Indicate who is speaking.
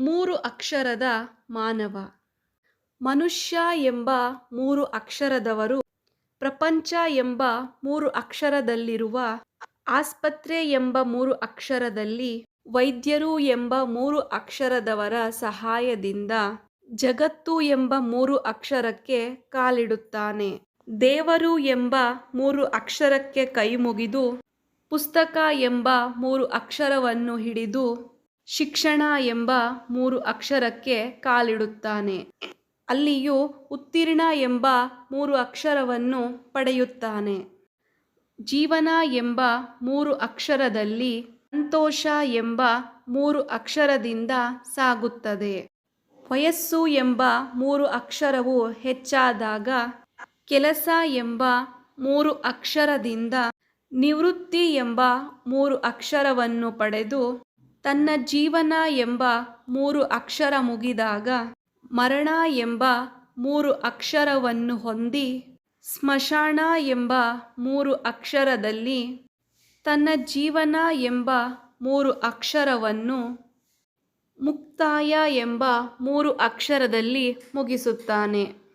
Speaker 1: ಮೂರು ಅಕ್ಷರದ ಮಾನವ. ಮನುಷ್ಯ ಎಂಬ ಮೂರು ಅಕ್ಷರದವರು, ಪ್ರಪಂಚ ಎಂಬ ಮೂರು ಅಕ್ಷರದಲ್ಲಿರುವ, ಆಸ್ಪತ್ರೆ ಎಂಬ ಮೂರು ಅಕ್ಷರದಲ್ಲಿ, ವೈದ್ಯರು ಎಂಬ ಮೂರು ಅಕ್ಷರದವರ ಸಹಾಯದಿಂದ ಜಗತ್ತು ಎಂಬ ಮೂರು ಅಕ್ಷರಕ್ಕೆ ಕಾಲಿಡುತ್ತಾನೆ. ದೇವರು ಎಂಬ ಮೂರು ಅಕ್ಷರಕ್ಕೆ ಕೈಮುಗಿದು ಪುಸ್ತಕ ಎಂಬ ಮೂರು ಅಕ್ಷರವನ್ನು ಹಿಡಿದು ಶಿಕ್ಷಣ ಎಂಬ ಮೂರು ಅಕ್ಷರಕ್ಕೆ ಕಾಲಿಡುತ್ತಾನೆ. ಅಲ್ಲಿಯೂ ಉತ್ತೀರ್ಣ ಎಂಬ ಮೂರು ಅಕ್ಷರವನ್ನು ಪಡೆಯುತ್ತಾನೆ. ಜೀವನ ಎಂಬ ಮೂರು ಅಕ್ಷರದಲ್ಲಿ ಸಂತೋಷ ಎಂಬ ಮೂರು ಅಕ್ಷರದಿಂದ ಸಾಗುತ್ತದೆ. ವಯಸ್ಸು ಎಂಬ ಮೂರು ಅಕ್ಷರವು ಹೆಚ್ಚಾದಾಗ ಕೆಲಸ ಎಂಬ ಮೂರು ಅಕ್ಷರದಿಂದ ನಿವೃತ್ತಿ ಎಂಬ ಮೂರು ಅಕ್ಷರವನ್ನು ಪಡೆದು ತನ್ನ ಜೀವನ ಎಂಬ ಮೂರು ಅಕ್ಷರ ಮುಗಿದಾಗ ಮರಣ ಎಂಬ ಮೂರು ಅಕ್ಷರವನ್ನು ಹೊಂದಿ ಸ್ಮಶಾನ ಎಂಬ ಮೂರು ಅಕ್ಷರದಲ್ಲಿ ತನ್ನ ಜೀವನ ಎಂಬ ಮೂರು ಅಕ್ಷರವನ್ನು ಮುಕ್ತಾಯ ಎಂಬ ಮೂರು ಅಕ್ಷರದಲ್ಲಿ ಮುಗಿಸುತ್ತಾನೆ.